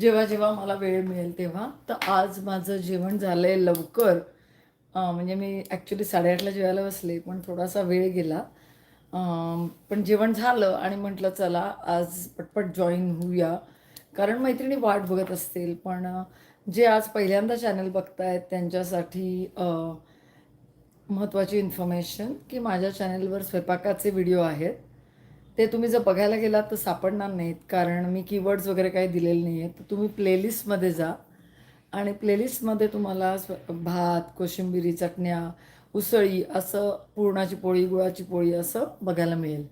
जेव्हा जेव्हा मला वेळ मिळेल तेव्हा. तर आज माझं जेवण झालं आहे लवकर म्हणजे मी ॲक्च्युली साडेआठला जेवायला बसले पण थोडासा वेळ गेला. पण जेवण झालं आणि म्हटलं चला आज पटपट जॉईन होऊया. कारण मैत्रिणी वाट बघत असतील पण जे आज पहिल्यांदा चॅनल बघतायत त्यांच्यासाठी महत्त्वाची इन्फॉर्मेशन की माझ्या चॅनलवर स्वयंपाकाचे व्हिडिओ आहेत. ते तुम्ही जर बघायला गेलात तर सापडणार नाहीत कारण मी कीवर्ड्स वगैरे काही दिलेले नाही आहेत तर तुम्ही प्लेलिस्टमध्ये जा आणि प्लेलिस्टमध्ये तुम्हाला स्व भात कोशिंबिरी चटण्या उसळी असं पुरणाची पोळी गुळाची पोळी असं बघायला मिळेल.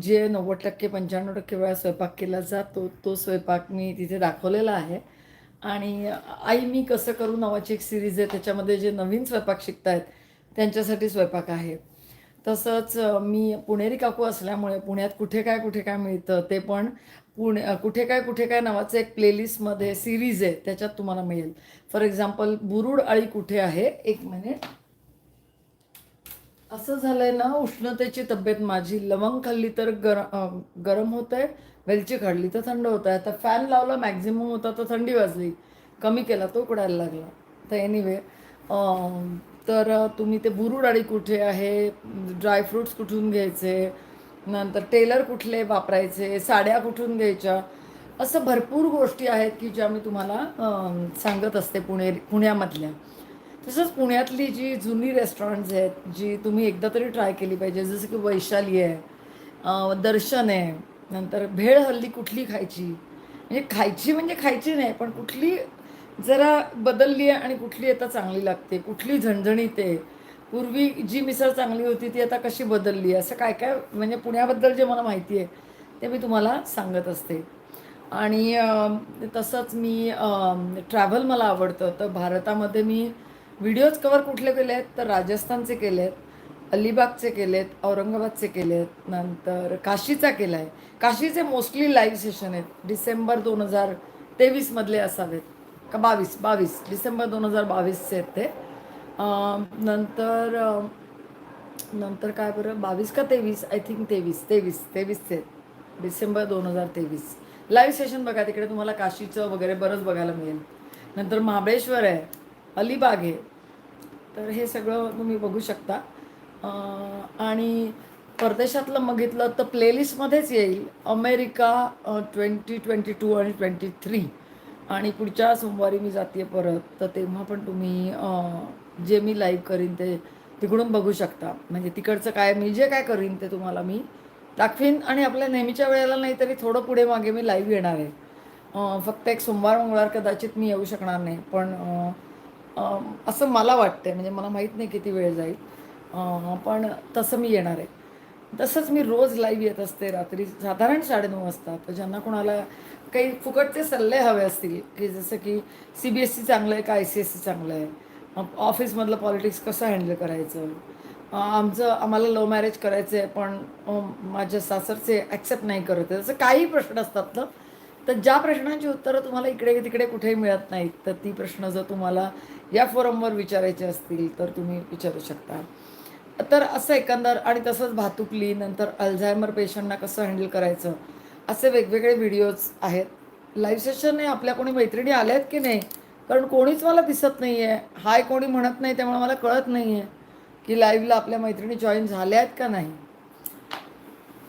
जे नव्वद टक्के पंच्याण्णव टक्के वेळा स्वयंपाक केला जातो तो स्वयंपाक मी तिथे दाखवलेला आहे. आणि आई मी कसं करू नावाची एक सिरीज आहे त्याच्यामध्ये जे नवीन स्वयंपाक शिकत आहेत त्यांच्यासाठी स्वयंपाक आहे. तसंच मी पुणेरी काकू असल्यामुळे पुण्यात कुठे काय कुठे काय मिळतं ते पण पुणे कुठे काय कुठे काय नावाचं एक प्लेलिस्टमध्ये सिरीज आहे त्याच्यात तुम्हाला मिळेल. फॉर एक्झाम्पल बुरुड आळी कुठे आहे? एक मिनिट असं झालंय ना उष्णतेची तब्येत माझी. लवंग खाल्ली तर गर गरम होत आहे वेलची काढली तर थंड होत आहे आता फॅन लावला मॅक्झिमम होता तर थंडी वाजली. कमी केला तो उकडायला लागला. तर एनिवे तर तुम्ही ते बुरुड अळी कुठे आहे ड्रायफ्रुट्स कुठून घ्यायचे नंतर टेलर कुठले वापरायचे साड्या कुठून घ्यायच्या असं भरपूर गोष्टी आहेत की ज्या मी तुम्हाला सांगत असते पुणे पुण्यामधल्या. तसंच पुण्यातली जी जुनी रेस्टॉरंट्स आहेत जी तुम्ही एकदा तरी ट्राय केली पाहिजे जसं की वैशाली आहे दर्शन आहे नंतर भेळ हल्ली कुठली खायची? म्हणजे खायची म्हणजे खायची नाही पण कुठली जरा बदलली आहे आणि कुठली आता चांगली लागते कुठली झणझणीत आहे. पूर्वी जी मिसळ चांगली होती ती आता कशी बदलली आहे? असं काय काय म्हणजे पुण्याबद्दल जे मला माहिती आहे ते मी तुम्हाला सांगत असते. आणि तसंच मी ट्रॅव्हल मला आवडतं. तर भारतामध्ये मी व्हिडिओज कवर कुठले केले आहेत तर राजस्थानचे केले आहेत अलिबागचे केले आहेत औरंगाबादचे केले आहेत नंतर काशीचा केला आहे काशीचे मोस्टली लाईव्ह सेशन आहेत. डिसेंबर दोन हजार तेवीसमधले असावेत. का बावीस बावीस. डिसेंबर दोन हजार बावीसचे आहेत ते. नंतर नंतर काय बरं? बावीस का तेवीस? आय थिंक तेवीस तेवीस तेवीसचे आहेत. डिसेंबर दोन हजार तेवीस. लाईव्ह सेशन बघा तिकडे तुम्हाला काशीचं वगैरे बरंच बघायला मिळेल. नंतर महाबळेश्वर आहे अलिबाग आहे. तर हे सगळं तुम्ही बघू शकता. आणि परदेशातलं बघितलं तर प्लेलिस्टमध्येच येईल. अमेरिका ट्वेंटी ट्वेंटी टू आणि ट्वेंटी थ्री आणि पुढच्या सोमवारी मी जाते परत तर तेव्हा पण तुम्ही जे मी लाईव्ह करीन ते तिकडून बघू शकता. म्हणजे तिकडचं काय मी जे काय करीन ते तुम्हाला मी दाखवीन. आणि आपल्या नेहमीच्या वेळेला नाही तरी थोडं पुढे मागे मी लाईव्ह येणार आहे. फक्त एक सोमवार मंगळवार कदाचित मी येऊ शकणार नाही. पण असं मला वाटतं म्हणजे मला माहीत नाही किती वेळ जाईल. पण तसं मी येणार आहे. तसंच मी रोज लाईव्ह येत असते रात्री. साधारण साडेनऊ वाजता. तर ज्यांना कोणाला काही फुकटचे सल्ले हवे असतील की जसं की सी बी एस सी चांगलं आहे का आय सी एस सी चांगलं आहे ऑफिसमधलं पॉलिटिक्स कसं हँडल करायचं? आमचं आम्हाला लव्ह मॅरेज करायचं आहे पण माझ्या सासरचे ॲक्सेप्ट नाही करत आहे असं काही प्रश्न असतात ना? तर ज्या प्रश्नांची उत्तरं तुम्हाला इकडे तिकडे कुठेही मिळत नाहीत तर ती प्रश्न जर तुम्हाला या फोरमवर विचारायचे असतील तर तुम्ही विचारू शकता. तर असं एकंदर आणि तसंच भातुकली नंतर अल्झायमर पेशंटना कसं हँडल करायचं असे वेगवेगळे व्हिडिओज आहेत. लाईव्ह सेशन आहे आपल्या कोणी मैत्रिणी आल्या आहेत की नाही? कारण कोणीच मला दिसत नाही आहे हाय कोणी म्हणत नाही त्यामुळे मला कळत नाही आहे की लाईव्हला आपल्या मैत्रिणी जॉईन झाल्या आहेत का नाही.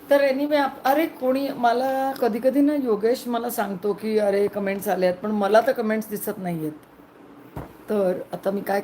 तर एनिवे अरे कोणी मला कधी कधी ना योगेश मला सांगतो की अरे कमेंट्स आले आहेत पण मला तर कमेंट्स दिसत नाही आहेत तर आता मी काय करू?